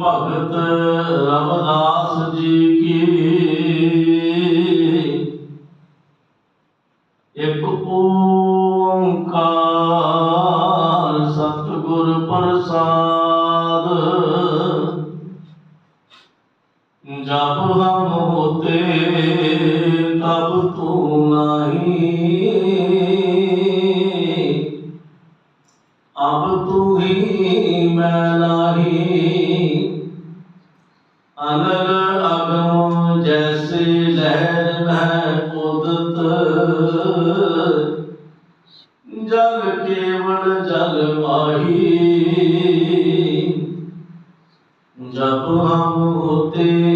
ਭਗਤ ਰਵਦਾਸ ਜੀ ਕੀ। ਇੱਕ ਓੰਕਾਰ ਸਤਿਗੁਰ ਪ੍ਰਸਾਦ ਜਬ ਹਮ ਹੋਤੇ ਤਬ ਤੂੰ ਨਹੀਂ। अब तू ही मैं नाही। अनल अगरों जैसे लहर में उदत। जल केवल जल माही जब हम होते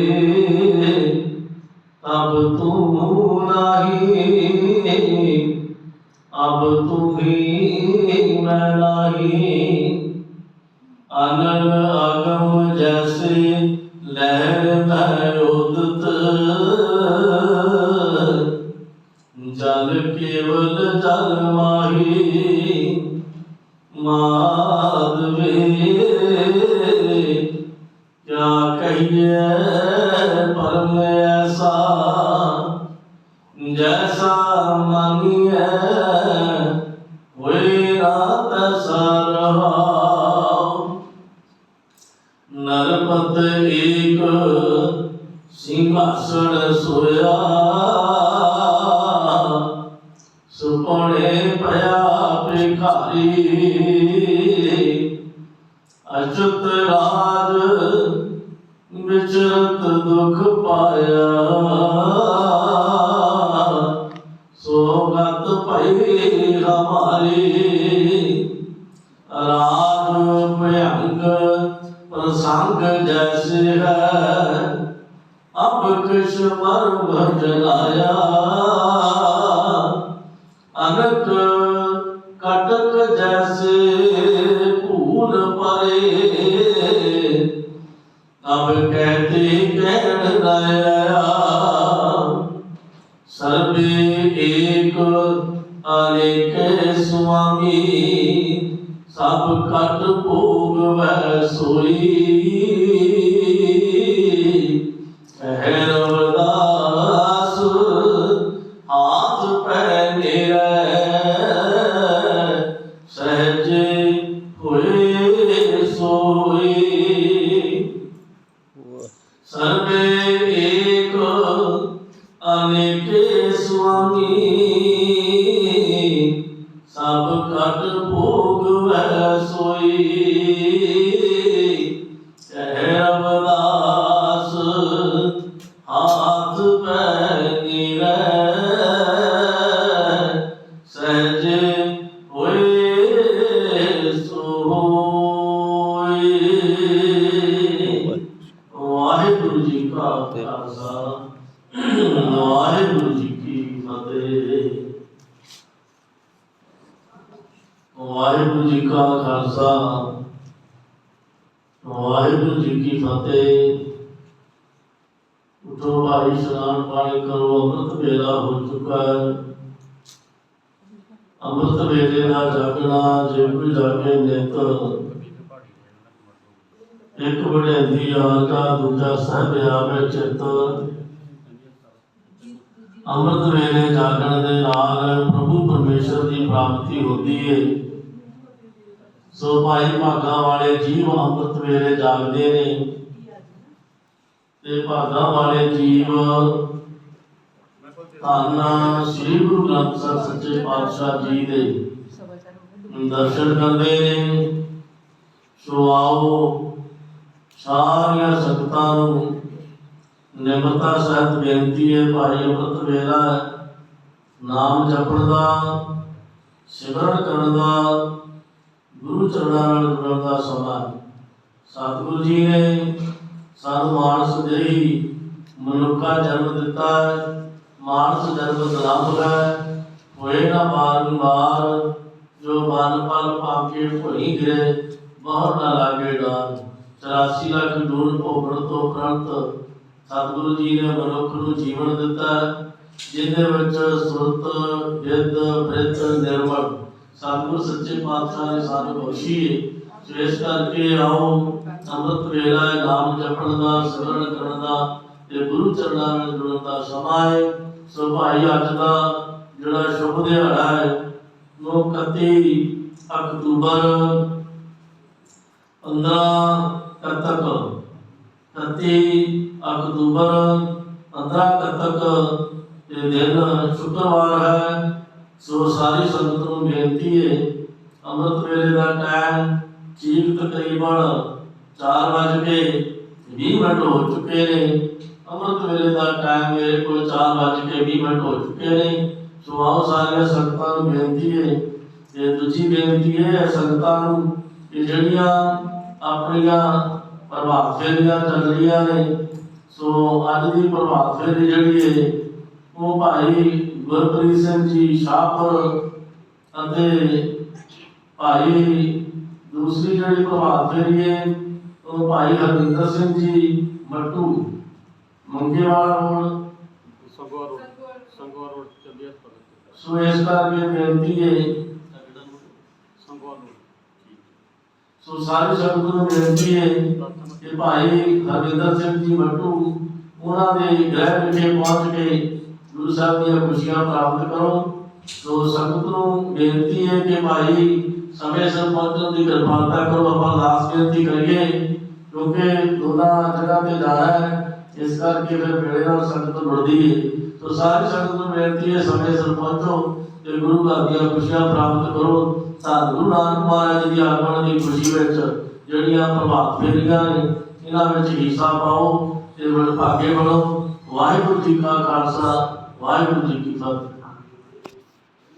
जल केवल जल माही माधवे क्या कहिए परम ऐसा जैसा मानिए हुए रात रहा नरपत एक सिंहासन सोया ਕੋਲੇ ਪਿਆ ਭਿਖਾਰੀ। ਅਚਤ ਰਾਜ ਵਿਚਰਤ ਦੁਖ ਪਾਇਆ। ਸੋਗਤ ਭਈ ਹਮਾਰੀ। ਰਾਜ ਭਯੰਗ ਪ੍ਰਸੰਗ ਜੈਸੇ ਹੈ। ਅਬ ਕਿਛ ਮਰ ਭਟ ਅਨਕ ਕਟਕ ਜੈਸੇ ਭੂਲ ਪਰੇ। ਅਬ ਕਹਤੇ ਕਹਿਣ ਲਾਇਆ, ਸਰਬੇ ਏਕ ਅਨੇਕ ਸੁਆਮੀ, ਸਭ ਕਟ ਭੋਗ ਵੈ ਸੋਈ। ਵਾਹਿਗੁਰੂ ਜੀ ਕੀ ਫਤਿਹ ਵਾਹਿਗੁਰੂ ਜੀ ਕਾ ਖਾਲਸਾ, ਵਾਹਿਗੁਰੂ ਜੀ ਕੀ ਫਤਿਹ। ਉਠੋ ਭਾਈ ਇਸ਼ਨਾਨ ਪਾਣੀ ਕਰੋ, ਅੰਮ੍ਰਿਤ ਵੇਲਾ ਹੋ ਚੁੱਕਾ ਹੈ। ਅੰਮ੍ਰਿਤ ਵੇਲੇ ਦਾ ਜਾਗਣਾ, ਜੇ ਕੋਈ ਜਾਗੇ ਨਿਤ ਇੱਕ ਬੜੇਂਦੀ ਆਗਾ ਦੂਜਾ ਸਹਿਬ ਆਵੇ ਚਿੱਤ। ਅੰਮ੍ਰਿਤ ਵੇਲੇ ਜਾਗਣ ਦੇ ਨਾਲ ਪ੍ਰਭੂ ਪਰਮੇਸ਼ਰ ਦੀ ਪ੍ਰਾਪਤੀ ਹੁੰਦੀ ਹੈ ਸੋ ਭਾਈ ਭਾਗਾਂ ਵਾਲੇ ਜੀਵ ਅੰਮ੍ਰਿਤ ਵੇਲੇ ਜਾਗਦੇ ਨੇ। ਤੇ ਭਾਗਾਂ ਵਾਲੇ ਜੀਵ ਧੰਨ ਸ੍ਰੀ ਗੁਰੂ ਗ੍ਰੰਥ ਸਾਹਿਬ ਸੱਚੇ ਪਾਤਸ਼ਾਹ ਜੀ ਦੇ ਦਰਸ਼ਨ ਕਰਦੇ ਨੇ। ਸੋ ਆਓ ਸਾਰੀਆਂ ਸੰਗਤਾਂ ਨੂੰ ਨਿਮਰਤਾ ਸਹਿਤ ਬੇਨਤੀ ਹੈ ਭਾਈ ਅੰਮ੍ਰਿਤ ਵੇਲਾ ਨਾਮ ਜਪਣ ਦਾ ਸਿਮਰਨ ਕਰਨ ਦਾ ਗੁਰੂ ਚਰਨਾਂ ਨਾਲ ਜੁੜਨ ਦਾ ਸਮਾਂ ਸਤਿਗੁਰੂ ਜੀ ਨੇ ਸਾਨੂੰ ਮਾਨਸ ਦੇਹੀ ਮਨੁੱਖਾ ਜਨਮ ਦਿੱਤਾ ਮਾਨਸ ਜਨਮ ਦਲੰਭ ਹੈ। ਹੋਏ ਨਾ ਬਾਰੰਬਾਰ ਜੋ ਮਨ ਪਲ ਭਾਕੇ ਭੁਈ ਗਿਰੇ ਬਹੁਰ ਨਾ ਲਾਗੇ ਡਾਰ 84 ਲੱਖ ਦੂਰ ਭੋਗਣ ਤੋਂ ਉਪਰੰਤ ਸਤਿਗੁਰੂ ਜੀ ਨੇ ਮਨੁੱਖ ਨੂੰ ਜੀਵਨ ਦਿੱਤਾ, ਜਿਹਦੇ ਵਿੱਚ ਸੁਰਤ ਵਿਦ ਬ੍ਰਿਤ ਨਿਰਮਲ ਸਤਿਗੁਰੂ ਸੱਚੇ ਪਾਤਸ਼ਾਹ ਨੇ ਸਾਨੂੰ ਬਖਸ਼ੀ ਹੈ। ਇਸ ਕਰਕੇ ਆਓ, ਅੰਮ੍ਰਿਤ ਵੇਲਾ ਨਾਮ ਜਪਣ ਦਾ, ਸਿਮਰਨ ਕਰਨ ਦਾ ਤੇ ਗੁਰੂ ਚਰਨਾਂ ਨਾਲ ਜੁੜਨ ਦਾ ਸਮਾਂ ਹੈ। ਸੋ ਭਾਈ ਅੱਜ ਦਾ ਜਿਹੜਾ ਸ਼ੁਭ ਦਿਹਾੜਾ ਹੈ, ਉਹ 31 ਅਕਤੂਬਰ 15 ਕੱਤਕ 31 ਅਕਤੂਬਰ 15 ਤੱਕ ਇਹ ਦਿਨ ਸ਼ੁੱਕਰਵਾਰ ਹੈ। ਸੋ ਸਾਰੀ ਸੰਗਤ ਨੂੰ ਬੇਨਤੀ ਹੈ, ਅੰਮ੍ਰਿਤ ਵੇਲੇ ਦਾ ਟਾਈਮ ਠੀਕ ਤਕਰੀਬਨ 4 ਵਜੇ ਕੇ 20 ਮਿੰਟ ਹੋ ਚੁੱਕੇ ਨੇ। ਅੰਮ੍ਰਿਤ ਵੇਲੇ ਦਾ ਟਾਈਮ ਮੇਰੇ ਕੋਲ 4 ਵਜੇ 20 ਮਿੰਟ ਹੋ ਚੁੱਕੇ ਨੇ। ਸੋ ਆਓ ਸਾਰੀਆਂ ਸੰਗਤਾਂ ਨੂੰ ਬੇਨਤੀ ਹੈ। ਤੇ ਦੂਜੀ ਬੇਨਤੀ ਇਹ ਹੈ ਸੰਗਤਾਂ ਨੂੰ ਕਿ ਜਿਹੜੀਆਂ ਆਪਣੀਆਂ ਪ੍ਰਭਾਵਸ਼ਾਲੀਆਂ ਚੱਲ ਰਹੀਆਂ ਨੇ ਸੋ ਅੱਜ ਦੀ ਪ੍ਰਭਾਤ ਫੇਰੀ ਜਿਹੜੀ ਹੈ ਉਹ ਭਾਈ ਗੁਰਪ੍ਰੀਤ ਸਿੰਘ ਜੀ ਸ਼ਾਹਪੁਰ ਅਤੇ ਭਾਈ ਦੂਸਰੀ ਜਿਹੜੀ ਪ੍ਰਭਾਤ ਫੇਰੀ ਹੈ ਉਹ Bhai Harvinder Singh ji Mattu Mangewal road. Sangwa road Sangwa road ਚੱਲੀ ਹਸਪਤਾਲ ਸੋ ਇਸ ਕਰਕੇ ਬੇਨਤੀ ਹੈ ਸੰਗਵਾ ਰੋਡ ਸੋ ਸਾਰੀ ਸੰਗਤ ਨੂੰ ਬੇਨਤੀ ਹੈ ਕਿ ਭਾਈ ਹਰਵਿੰਦਰ ਸਿੰਘ ਜੀ ਮੱਟੂ ਉਹਨਾਂ ਦੇ ਗ੍ਰਹਿ ਵਿਖੇ ਪਹੁੰਚ ਕੇ ਗੁਰੂ ਸਾਹਿਬ ਦੀਆਂ ਖੁਸ਼ੀਆਂ ਪ੍ਰਾਪਤ ਕਰੋ ਸੋ ਸੰਗਤ ਨੂੰ ਬੇਨਤੀ ਹੈ ਕਿ ਭਾਈ ਸਮੇਂ ਸਿਰ ਪਹੁੰਚਣ ਦੀ ਕਿਰਪਾਲਤਾ ਕਰੋ ਆਪਾਂ ਅਰਦਾਸ ਬੇਨਤੀ ਕਰੀਏ ਕਿਉਂਕਿ ਦੋਨਾਂ ਜਗ੍ਹਾ ਤੇ ਜਾਣਾ ਹੈ ਇਸ ਕਰਕੇ ਫਿਰ ਵੇਲੇ ਨਾਲ ਸੰਗਤ ਜੁੜਦੀ ਹੈ ਸੋ ਸਾਰੀ ਸੰਗਤ ਨੂੰ ਬੇਨਤੀ ਹੈ ਸਮੇਂ ਸਿਰ ਪਹੁੰਚੋ ਤੇ ਗੁਰੂ ਘਰ ਦੀਆਂ ਖੁਸ਼ੀਆਂ ਪ੍ਰਾਪਤ ਕਰੋ ਤਾਂ ਗੁਰੂ ਨਾਨਕ ਮਹਾਰਾਜ ਜੀ ਦੀ ਆਗਮਨ ਦੀ ਖੁਸ਼ੀ ਵਿੱਚ ਜਿਹੜੀਆਂ ਪ੍ਰਭਾਤ ਫੇਰੀਆਂ ਨੇ, ਇਹਨਾਂ ਵਿੱਚ ਹਿੱਸਾ ਪਾਓ ਤੇ ਵਡਭਾਗੇ ਬਣੋ। ਵਾਹਿਗੁਰੂ ਜੀ ਕਾ ਖਾਲਸਾ, ਵਾਹਿਗੁਰੂ ਜੀ ਕੀ ਫਤਿਹ।